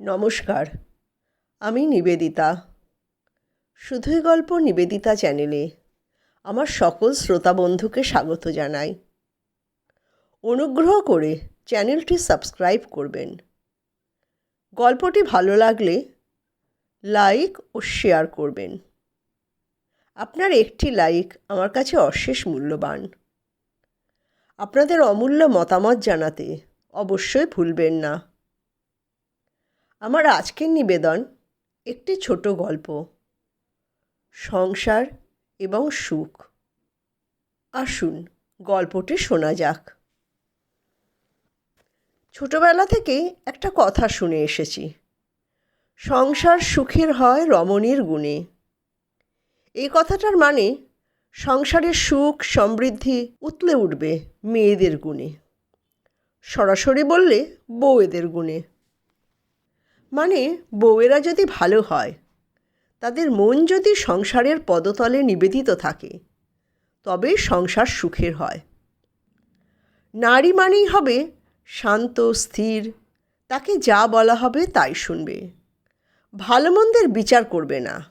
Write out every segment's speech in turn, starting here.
নমস্কার, আমি নিবেদিতা। শুধুই গল্প নিবেদিতা চ্যানেলে, আমার সকল শ্রোতা বন্ধুকে স্বাগত জানাই। অনুগ্রহ করে চ্যানেলটি সাবস্ক্রাইব করবেন। গল্পটি ভালো লাগলে লাইক ও শেয়ার করবেন। আপনার একটি লাইক আমার কাছে অশেষ মূল্যবান। আপনাদের অমূল্য মতামত জানাতে অবশ্যই ভুলবেন না। আমার আজকের নিবেদন একটি ছোট গল্প। সংসার এবং সুখ। আসুন গল্পটি শোনা যাক। ছোটবেলা থেকেই একটা কথা শুনে এসেছি। সংসার সুখের হয় রমণীর গুণে। এই কথাটার মানে সংসারের সুখ, সমৃদ্ধি উতলে উঠবে মেয়েদের গুণে। সরাসরি বললে বউয়েদের গুণে। মানে বউয়েরা যদি ভালো হয়, তাদের মন যদি সংসারের পদতলে নিবেদিত থাকে, তবে সংসার সুখের হয়। নারী মানেই হবে শান্ত, স্থির, তাকে যা বলা হবে তাই শুনবে। ভালো মন্দের বিচার করবে না।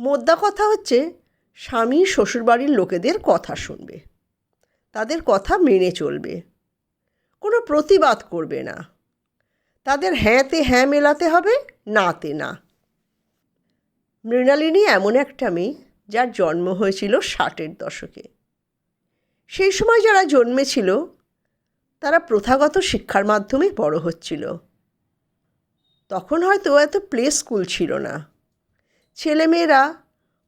মোদ্দা কথা হচ্ছে, স্বামী শ্বশুরবাড়ির লোকেদের কথা শুনবে। তাদের কথা মেনে চলবে। কোনো প্রতিবাদ করবে না। তাদের হ্যাঁতে হ্যাঁ মেলাতে হবে, নাতে না। মৃণালিনী এমন একটা মেয়ে যার জন্ম হয়েছিল ষাটের দশকে। সেই সময় যারা জন্মেছিল, তারা প্রথাগত শিক্ষার মাধ্যমে বড় হচ্ছিল। তখন হয়তো এত প্লে স্কুল ছিল না। ছেলেমেয়েরা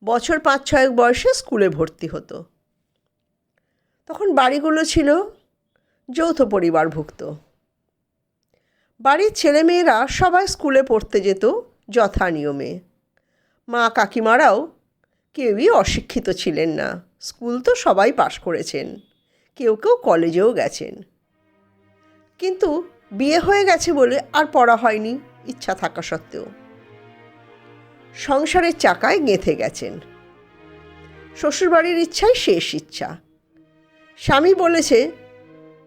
বছর পাঁচ ছয়েক বয়সে স্কুলে ভর্তি হতো। তখন বাড়িগুলো ছিল যৌথ পরিবারভুক্ত। বাড়ির ছেলেমেয়েরা সবাই স্কুলে পড়তে যেত যথা নিয়মে। মা কাকিমারাও কেউই অশিক্ষিত ছিলেন না। স্কুল তো সবাই পাশ করেছেন। কেউ কেউ কলেজেও গেছেন। কিন্তু বিয়ে হয়ে গেছে বলে আর পড়া হয়নি, ইচ্ছা থাকা সত্ত্বেও। সংসারের চাকায় গেঁথে গেছেন। শ্বশুরবাড়ির ইচ্ছাই শেষ ইচ্ছা। স্বামী বলেছে,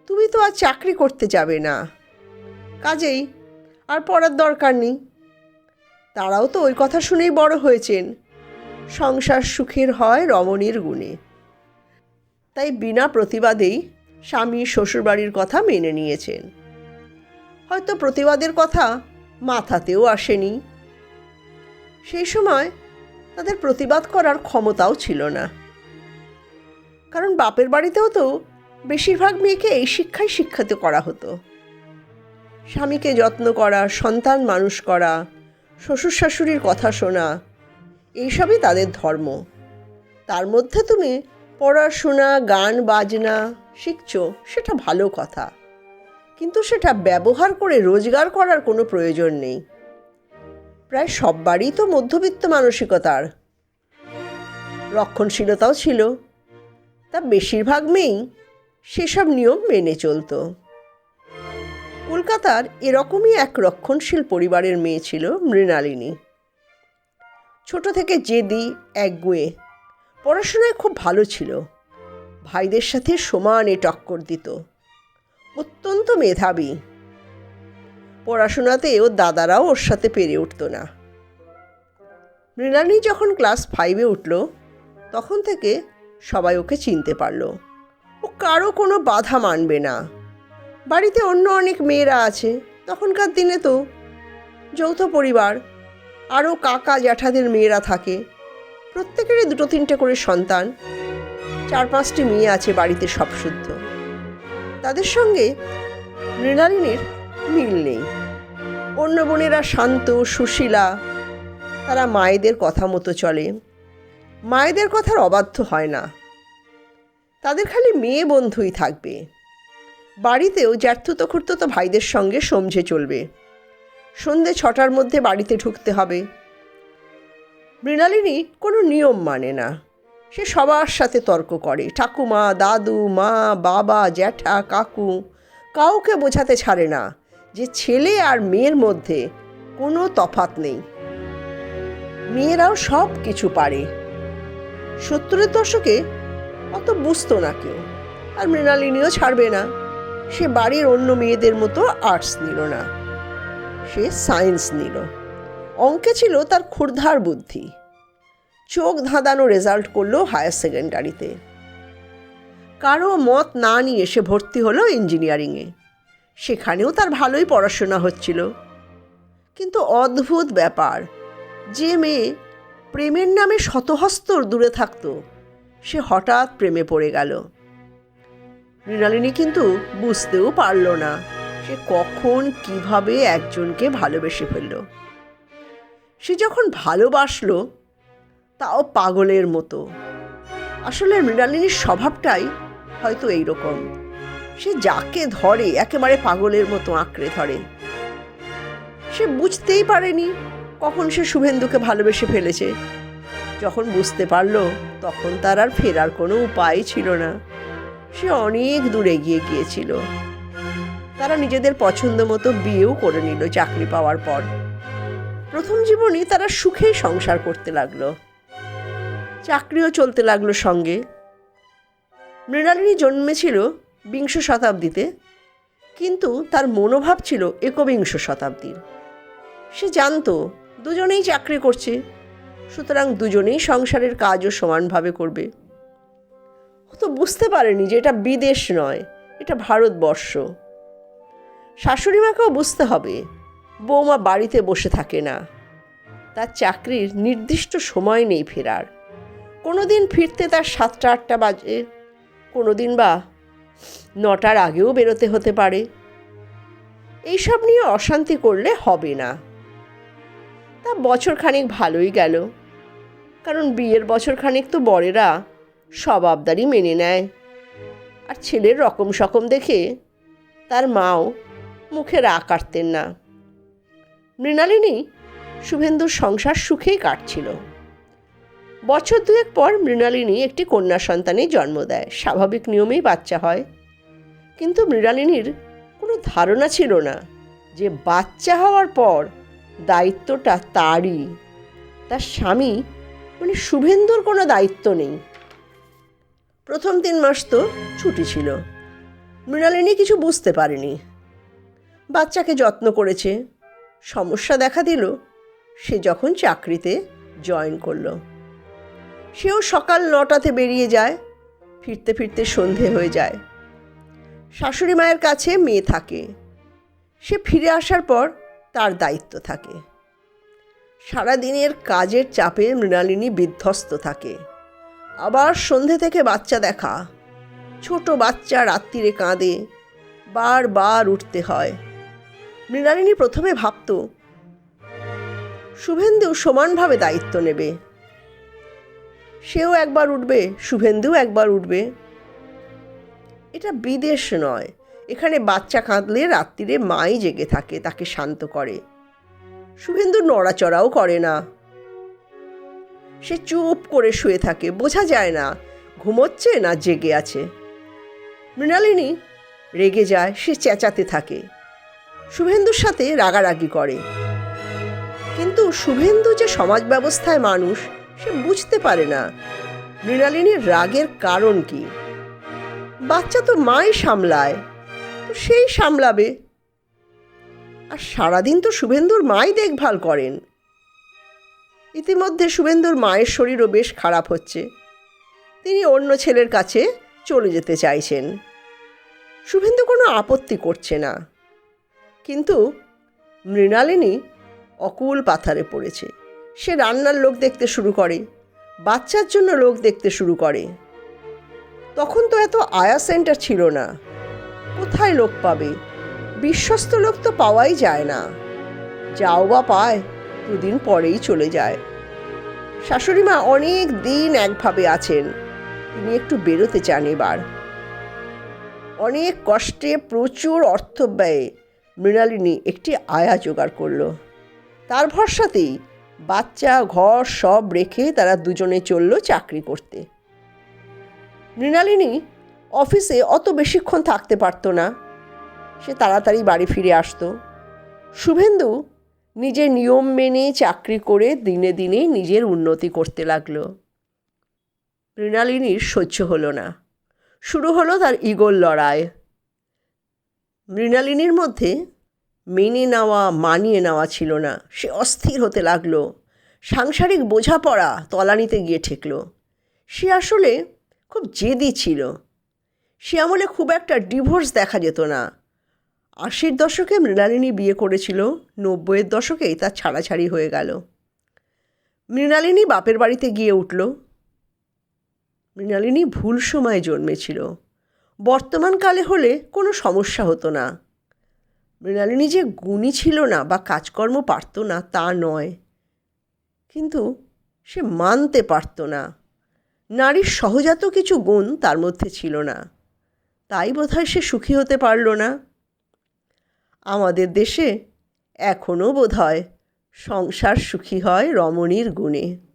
তুমি তো আর চাকরি করতে যাবে না। কাজেই, আর পড়ার দরকার নেই। তারাও তো ওই কথা শুনেই বড় হয়েছেন। সংসার সুখের হয় রমণীর গুণে। তাই বিনা প্রতিবাদেই স্বামী শ্বশুরবাড়ির কথা মেনে নিয়েছেন। হয়তো প্রতিবাদের কথা মাথাতেও আসেনি। সেই সময় তাদের প্রতিবাদ করার ক্ষমতাও ছিল না। কারণ বাপের বাড়িতেও তো বেশিরভাগ মেয়েকে এই শিক্ষাই শিক্ষিত করা হতো। স্বামীকে যত্ন করা, সন্তান মানুষ করা, শ্বশুর শাশুড়ির কথা শোনা, এইসবই তাদের ধর্ম। তার মধ্যে তুমি পড়াশোনা গান বাজনা শিখছ, সেটা ভালো কথা। কিন্তু সেটা ব্যবহার করে রোজগার করার কোনো প্রয়োজন নেই। প্রায় সব বাড়ি তো মধ্যবিত্ত মানসিকতার রক্ষণশীলতাও ছিল। তা বেশিরভাগ মেয়েই সেসব নিয়ম মেনে চলতো। কলকাতার এরকমই এক রক্ষণশীল পরিবারের মেয়ে ছিল মৃণালিনী। ছোট থেকে জেদি, একগুয়ে, পড়াশোনায় খুব ভালো ছিল। ভাইদের সাথে সমানে টক্কর দিত। অত্যন্ত মেধাবী। পড়াশোনাতে ওর দাদারাও ওর সাথে পেরে উঠত না। মৃণালী যখন ক্লাস ফাইভে উঠল, তখন থেকে সবাই ওকে চিনতে পারল। ও কারও কোনো বাধা মানবে না। বাড়িতে অন্য অনেক মেয়েরা আছে। তখনকার দিনে তো যৌথ পরিবার, আরও কাকা জ্যাঠাদের মেয়েরা থাকে। প্রত্যেকেরই দুটো তিনটে করে সন্তান, চার পাঁচটি মেয়ে আছে বাড়িতে সব শুদ্ধ। তাদের সঙ্গে মৃণালিনীর মিল নেই। অন্য বোনেরা শান্ত, সুশীলা, তারা মায়েদের কথা মতো চলে। মায়েদের কথার অবাধ্য হয় না। তাদের খালি মেয়ে বন্ধুই থাকবে। বাড়িতেও জ্যাঠতুতো খুঁড়তুতো ভাইদের সঙ্গে সমঝে চলবে। সন্ধে ছটার মধ্যে বাড়িতে ঢুকতে হবে। মৃণালিনী কোনো নিয়ম মানে না। সে সবার সাথে তর্ক করে। ঠাকুমা, দাদু, মা, বাবা, জ্যাঠা, কাকু কাউকে বোঝাতে ছাড়ে না যে ছেলে আর মেয়ের মধ্যে কোনো তফাত নেই। মেয়েরাও সব কিছু পারে। সত্তরের দশকে অত বুঝতো না কেউ। আর মৃণালিনীও ছাড়বে না। সে বাড়ির অন্য মেয়েদের মতো আর্টস নিল না। সে সায়েন্স নিল। অঙ্কে ছিল তার ক্ষুরধার বুদ্ধি। চোখ ধাঁধানো রেজাল্ট করল হায়ার সেকেন্ডারিতে। কারও মত না নিয়ে সে ভর্তি হলো ইঞ্জিনিয়ারিংয়ে। সেখানেও তার ভালোই পড়াশোনা হচ্ছিল। কিন্তু অদ্ভুত ব্যাপার, যে মেয়ে প্রেমের নামে শতহস্তর দূরে থাকতো, সে হঠাৎ প্রেমে পড়ে গেল। মৃণালিনী কিন্তু বুঝতেও পারল না সে কখন কীভাবে একজনকে ভালোবেসে ফেলল। সে যখন ভালোবাসলো, তাও পাগলের মতো। আসলে মৃণালিনীর স্বভাবটাই হয়তো এই রকম সে যাকে ধরে একেবারে পাগলের মতো আঁকড়ে ধরে। সে বুঝতেই পারেনি কখন সে শুভেন্দুকে ভালোবেসে ফেলেছে। যখন বুঝতে পারল, তখন তার আর ফেরার কোনো উপায় ছিল না। সে অনেক দূর এগিয়ে গিয়েছিল। তারা নিজেদের পছন্দ মতো বিয়েও করে নিল চাকরি পাওয়ার পর। প্রথম জীবনে তারা সুখেই সংসার করতে লাগল। চাকরিও চলতে লাগল সঙ্গে। মৃণালিনী জন্মেছিল বিংশ শতাব্দীতে, কিন্তু তার মনোভাব ছিল একবিংশ শতাব্দীর। সে জানতো, দুজনেই চাকরি করছে, সুতরাং দুজনেই সংসারের কাজও সমানভাবে করবে। ও তো বুঝতে পারেনি যে এটা বিদেশ নয়, এটা ভারতবর্ষ। শাশুড়ি মাকেও বুঝতে হবে, বৌমা বাড়িতে বসে থাকে না। তার চাকরির নির্দিষ্ট সময় নেই ফেরার। কোনো দিন ফিরতে তার সাতটা, আটটা বাজে কোনো দিন বা নটার আগেও বেরোতে হতে পারে। এইসব নিয়ে অশান্তি করলে হবে না। তা বছর খানিক ভালোই গেল। কারণ বিয়ের বছর খানিক তো বড়েরা সব আবদারই মেনে নেয়। আর ছেলের রকম সকম দেখে তার মাও মুখে রা কাটতেন না। মৃণালিনী শুভেন্দুর সংসার সুখেই কাটছিল। বছর দুয়েক পর মৃণালিনী একটি কন্যা সন্তানের জন্ম দেয়। স্বাভাবিক নিয়মেই বাচ্চা হয়। কিন্তু মৃণালিনীর কোনো ধারণা ছিল না যে বাচ্চা হওয়ার পর দায়িত্বটা তারই। তার স্বামী মানে শুভেন্দুর কোনো দায়িত্ব নেই। প্রথম তিন মাস তো ছুটি ছিল। মৃণালিনী কিছু বুঝতে পারেনি। বাচ্চাকে যত্ন করেছে, সমস্যা দেখা দিল, সে যখন চাকরিতে জয়েন করল। সেও সকাল নটাতে বেরিয়ে যায়, ফিরতে ফিরতে সন্ধে হয়ে যায়। শাশুড়ি মায়ের কাছে মেয়ে থাকে। সে ফিরে আসার পর তার দায়িত্ব থাকে। সারাদিনের কাজের চাপে মৃণালিনী বিধ্বস্ত থাকে। আবার সন্ধে থেকে বাচ্চা দেখা। ছোট বাচ্চা রাত্রিরে কাঁদে, বারবার উঠতে হয়। মৃণালিনী প্রথমে ভাবত, শুভেন্দু সমানভাবে দায়িত্ব নেবে। সেও একবার উঠবে, শুভেন্দুও একবার উঠবে। এটা বিদেশ নয়। এখানে বাচ্চা কাঁদলে রাত্রিরে মাই জেগে থাকে, তাকে শান্ত করে। শুভেন্দু নড়াচড়াও করে না। সে চুপ করে শুয়ে থাকে, বোঝা যায় না, ঘুমোচ্ছে না জেগে আছে। মৃণালিনী রেগে যায়, সে চেঁচাতে থাকে। শুভেন্দুর সাথে রাগারাগি করে। কিন্তু শুভেন্দু যে সমাজ ব্যবস্থায় মানুষ, সে বুঝতে পারে না, মৃণালিনীর রাগের কারণ কি। বাচ্চা তো মাই সামলায়, তো সেই সামলাবে। আর সারাদিন তো শুভেন্দুর মাই দেখভাল করেন। ইতিমধ্যে শুভেন্দুর মায়ের শরীরও বেশ খারাপ হচ্ছে। তিনি অন্য ছেলের কাছে চলে যেতে চাইছেন। শুভেন্দু কোনো আপত্তি করছে না। কিন্তু মৃণালিনী অকুল পাথারে পড়েছে। সে রান্নার লোক দেখতে শুরু করে, বাচ্চার জন্য লোক দেখতে শুরু করে। তখন তো এত আয়া সেন্টার ছিল না। কোথায় লোক পাবে? বিশ্বস্ত লোক তো পাওয়াই যায় না। যাও বা পায়। দুদিন পরেই চলে যায়। শাশুড়ি মা অনেক দিন একভাবে আছেন। তিনি একটু বেরোতে চান এবার। অনেক কষ্টে প্রচুর অর্থ ব্যয়ে মৃণালিনী একটি আয়া জোগাড় করল। তার ভরসাতেই বাচ্চা, ঘর সব রেখে তারা দুজনে চলল চাকরি করতে। মৃণালিনী অফিসে অত বেশিক্ষণ থাকতে পারতো না। সে তাড়াতাড়ি বাড়ি ফিরে আসতো। শুভেন্দু নিজের নিয়ম মেনে চাকরি করে দিনে দিনে নিজের উন্নতি করতে লাগল। মৃণালিনীর সহ্য হলো না। শুরু হলো তার ইগোর লড়াই। মৃণালিনীর মধ্যে মেনে নেওয়া, মানিয়ে নেওয়া ছিল না। সে অস্থির হতে লাগল। সাংসারিক বোঝাপড়া তলানিতে গিয়ে ঠেকলো। সে আসলে খুব জেদি ছিল। সে আমলে খুব একটা ডিভোর্স দেখা যেত না। আশির দশকে মৃণালিনী বিয়ে করেছিল, নব্বইয়ের দশকেই তার ছাড়াছাড়ি হয়ে গেল। মৃণালিনী বাপের বাড়িতে গিয়ে উঠল। মৃণালিনী ভুল সময়ে জন্মেছিল। বর্তমানকালে হলে কোনো সমস্যা হতো না। মৃণালিনী যে গুণী ছিল না বা কাজকর্ম পারত না তা নয়। কিন্তু সে মানতে পারত না। নারীর সহজাত কিছু গুণ তার মধ্যে ছিল না। তাই বোধহয় সে সুখী হতে পারল না। আমাদের দেশে এখনও বোধ হয় সংসার সুখী হয় রমণীর গুণে।